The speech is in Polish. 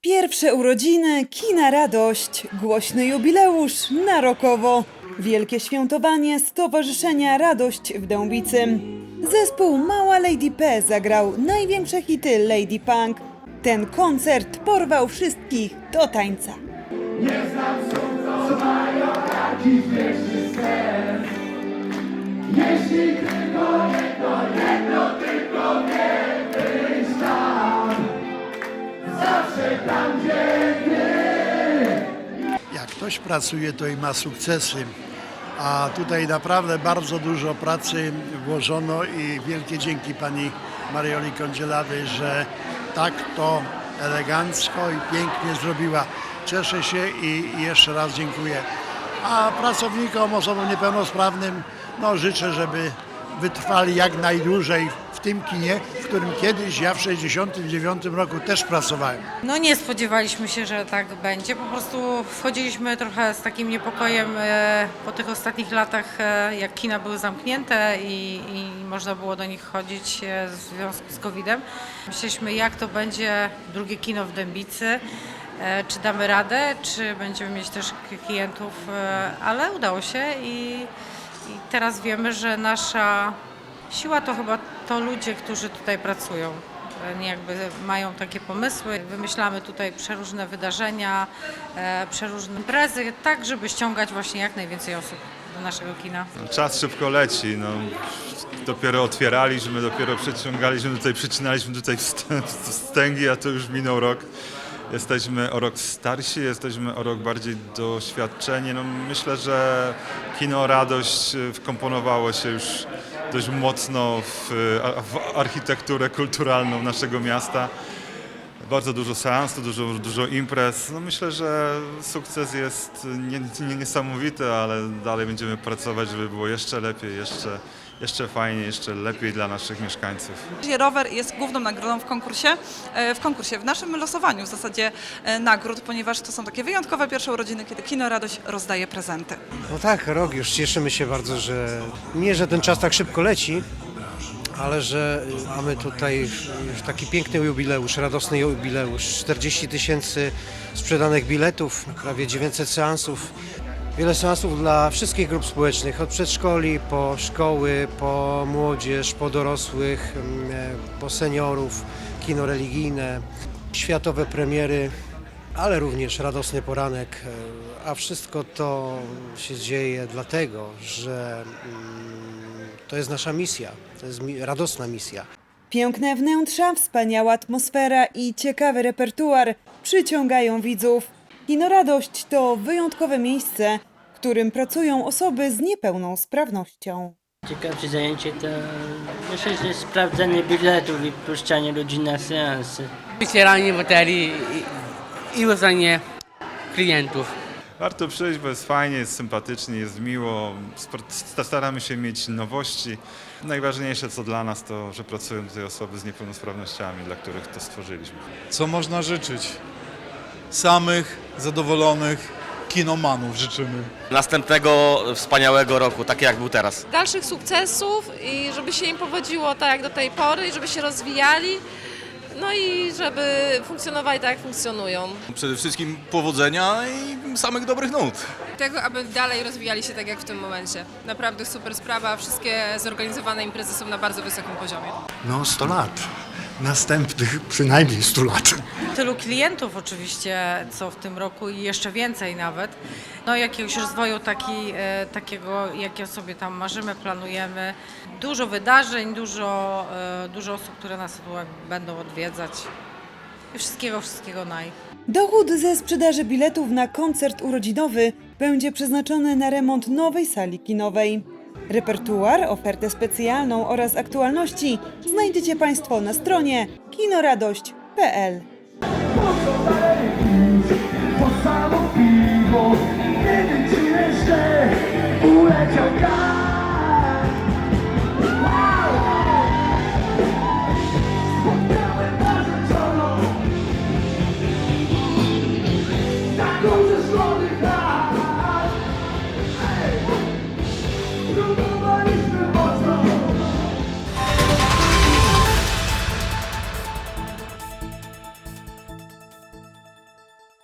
Pierwsze urodziny, kina radość, głośny jubileusz na rokowo. Wielkie świętowanie Stowarzyszenia Radość w Dębicy. Zespół Mała Lady P zagrał największe hity Lady Punk. Ten koncert porwał wszystkich do tańca. Jak ktoś pracuje, to i ma sukcesy. A tutaj naprawdę bardzo dużo pracy włożono i wielkie dzięki pani Marioli Kądzielawej, że tak to elegancko i pięknie zrobiła. Cieszę się i jeszcze raz dziękuję. A pracownikom, osobom niepełnosprawnym, no życzę, żeby wytrwali jak najdłużej w tym kinie, w którym kiedyś ja w 69 roku też pracowałem. No nie spodziewaliśmy się, że tak będzie. Po prostu wchodziliśmy trochę z takim niepokojem e, po tych ostatnich latach, e, jak kina były zamknięte i, i można było do nich chodzić e, w związku z COVID-em. Myśleliśmy, jak to będzie drugie kino w Dębicy. Czy damy radę, czy będziemy mieć też klientów, ale udało się i, i teraz wiemy, że nasza siła to chyba to ludzie, którzy tutaj pracują. Oni jakby mają takie pomysły. Wymyślamy tutaj przeróżne wydarzenia, e, przeróżne imprezy, tak żeby ściągać właśnie jak najwięcej osób do naszego kina. Czas szybko leci. No. Dopiero otwieraliśmy, dopiero przyciągaliśmy tutaj, przycinaliśmy tutaj wst- wstęgi, a to już minął rok. Jesteśmy o rok starsi, jesteśmy o rok bardziej doświadczeni. No, myślę, że kino Radość y, wkomponowało się już dość mocno w, y, w architekturę kulturalną naszego miasta. Bardzo dużo seansów, dużo, dużo imprez. No myślę, że sukces jest nie, nie, niesamowity, ale dalej będziemy pracować, żeby było jeszcze lepiej, jeszcze, jeszcze fajniej, jeszcze lepiej dla naszych mieszkańców. Rower jest główną nagrodą w konkursie, e, w konkursie, w naszym losowaniu w zasadzie e, nagród, ponieważ to są takie wyjątkowe pierwsze urodziny, kiedy Kino Radość rozdaje prezenty. No tak, rok już cieszymy się bardzo, że nie, że ten czas tak szybko leci, ale że mamy tutaj już taki piękny jubileusz, radosny jubileusz. 40 tysięcy sprzedanych biletów, prawie 900 seansów. Wiele seansów dla wszystkich grup społecznych, od przedszkoli, po szkoły, po młodzież, po dorosłych, mm, e, po seniorów, kino religijne, światowe premiery, ale również radosny poranek. e, A wszystko to się dzieje dlatego, że mm, to jest nasza misja, to jest radosna misja. Piękne wnętrza, wspaniała atmosfera i ciekawy repertuar przyciągają widzów. Kino Radość to wyjątkowe miejsce, którym pracują osoby z niepełnosprawnością. Ciekawsze zajęcie to myślę, że sprawdzanie biletów i puszczanie ludzi na seansy. Otwieranie baterii i, i uznanie klientów. Warto przyjść, bo jest fajnie, jest sympatycznie, jest miło. Staramy się mieć nowości. Najważniejsze co dla nas to, że pracują tutaj osoby z niepełnosprawnościami, dla których to stworzyliśmy. Co można życzyć? Samych, zadowolonych kinomanów życzymy. Następnego wspaniałego roku, tak jak był teraz. dalszych sukcesów i żeby się im powodziło tak jak do tej pory i żeby się rozwijali. No i żeby funkcjonowali tak jak funkcjonują. Przede wszystkim powodzenia i samych dobrych nut. Tego, aby dalej rozwijali się tak jak w tym momencie. Naprawdę super sprawa, wszystkie zorganizowane imprezy są na bardzo wysokim poziomie. No 100 lat. Następnych przynajmniej 100 lat. Tylu klientów oczywiście, co w tym roku i jeszcze więcej nawet. No jakiegoś rozwoju taki, e, takiego, jakiego sobie tam marzymy, planujemy. Dużo wydarzeń, dużo, e, dużo osób, które nas tu będą odwiedzać. I wszystkiego, wszystkiego naj. Dochód ze sprzedaży biletów na koncert urodzinowy będzie przeznaczony na remont nowej sali kinowej. Repertuar, ofertę specjalną oraz aktualności znajdziecie Państwo na stronie kinoradość.pl. Don't